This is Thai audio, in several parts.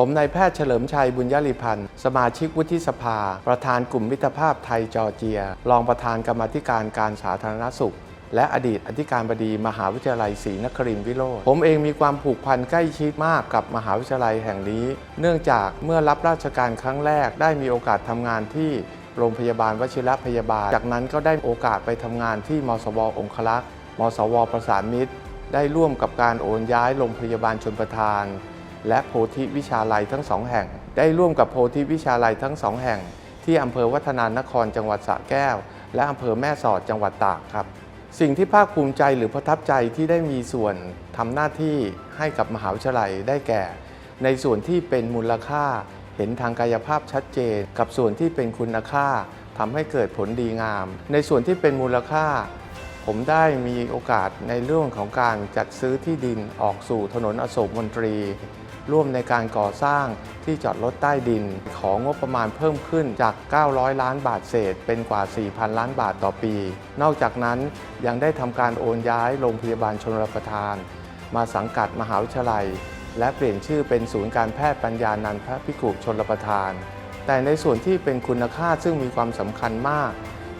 ผมนายแพทย์เฉลิมชัยบุญยริพันธ์ สมาชิกวุฒิสภา ประธานกลุ่มมิตรภาพไทยจอร์เจีย รองประธานกรรมาธิการการสาธารณสุข และอดีตอธิการบดีมหาวิทยาลัยศรีนครินทร์วิโรธผมเองมีความผูกพันใกล้ชิดมากกับมหาวิทยาลัยแห่งนี้ เนื่องจากเมื่อรับราชการครั้งแรกได้มีโอกาสทำงานที่โรงพยาบาลวชิรพยาบาล จากนั้นก็ได้โอกาสไปทำงานที่มสวองคลักษ์มสวประสานมิตร ได้ร่วมกับการโอนย้ายโรงพยาบาลชนประทาน และโพธิวิชาลัยทั้งสองแห่ง ได้ร่วมกับโพธิวิชาลัยทั้งสองแห่ง ที่อำเภอวัฒนานครจังหวัดสระแก้ว และอำเภอแม่สอดจังหวัดตากครับ สิ่งที่ภาคภูมิใจหรือประทับใจที่ได้มีส่วนทำหน้าที่ให้กับมหาวิทยาลัยได้แก่ ในส่วนที่เป็นมูลค่าเห็นทางกายภาพชัดเจน กับส่วนที่เป็นคุณค่าทำให้เกิดผลดีงาม ในส่วนที่เป็นมูลค่า ผมได้มีโอกาสในเรื่องของการจัดซื้อที่ดินออกสู่ถนนอโศกมนตรี ร่วมในการก่อสร้างที่จอดรถใต้ดิน ของงบประมาณเพิ่มขึ้นจาก 900 ล้านบาทเศษ เป็นกว่า 4,000 ล้านบาทต่อปี นอกจากนั้นยังได้ทำการโอนย้ายโรงพยาบาลชนรประทาน มาสังกัดมหาวิทยาลัย และเปลี่ยนชื่อเป็นศูนย์การแพทย์ปัญญานันทพิกุชนรประทาน แต่ในส่วนที่เป็นคุณค่าซึ่งมีความสำคัญมาก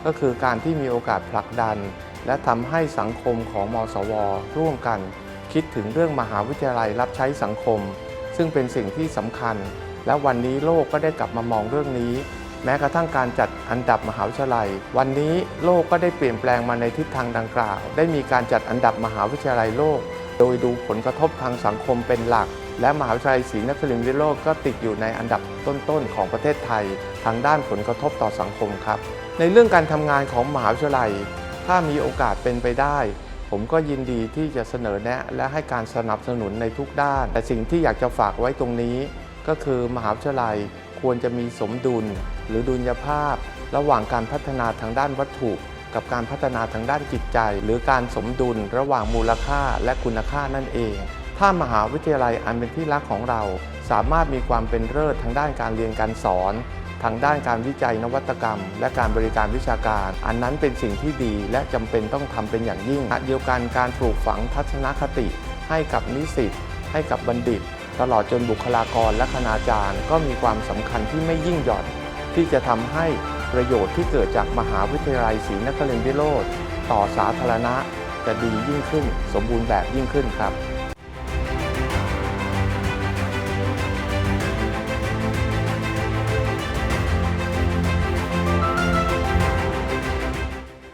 ก็คือการที่มีโอกาสผลักดัน และทำให้สังคมของมสว ร่วมกันคิดถึงเรื่องมหาวิทยาลัยรับใช้สังคม ซึ่งเป็นสิ่งที่สำคัญ และวันนี้โลกก็ได้กลับมามองเรื่องนี้ แม้กระทั่งการจัดอันดับมหาวิทยาลัย วันนี้โลกก็ได้เปลี่ยนแปลงมาในทิศทางดังกล่าว ได้มีการจัดอันดับมหาวิทยาลัยโลก โดยดูผลกระทบทางสังคมเป็นหลัก และมหาวิทยาลัยศรีนครินทรวิโรธก็ติดอยู่ในอันดับต้นๆของประเทศไทย ทางด้านผลกระทบต่อสังคมครับ ในเรื่องการทำงานของมหาวิทยาลัย ถ้ามีโอกาสเป็นไปได้ ผมก็ยินดีที่จะเสนอแนะและให้การสนับสนุนในทุกด้าน แต่สิ่งที่อยากจะฝากไว้ตรงนี้ ก็คือมหาวิทยาลัยควรจะมีสมดุล หรือดุลยภาพ ระหว่างการพัฒนาทางด้านวัตถุ กับการพัฒนาทางด้านจิตใจ หรือการสมดุลระหว่างมูลค่าและคุณค่านั่นเอง ถ้ามหาวิทยาลัยอันเป็นที่รักของเรา สามารถมีความเป็นเลิศทางด้านการเรียนการสอน ทางด้านการวิจัยนวัตกรรม และการบริการวิชาการ อันนั้นเป็นสิ่งที่ดีและจำเป็นต้องทำเป็นอย่างยิ่งเดียวกันการปลูกฝังทัศนคติ ให้กับนิสิตให้กับบัณฑิต ตลอดจนบุคลากรและคณาจารย์ ก็มีความสำคัญที่ไม่ยิ่งหย่อน ที่จะทำให้ประโยชน์ที่เกิดจากมหาวิทยาลัยศรีนครินทรวิโรธต่อสาธารณะจะดียิ่งขึ้น สมบูรณ์แบบยิ่งขึ้นครับ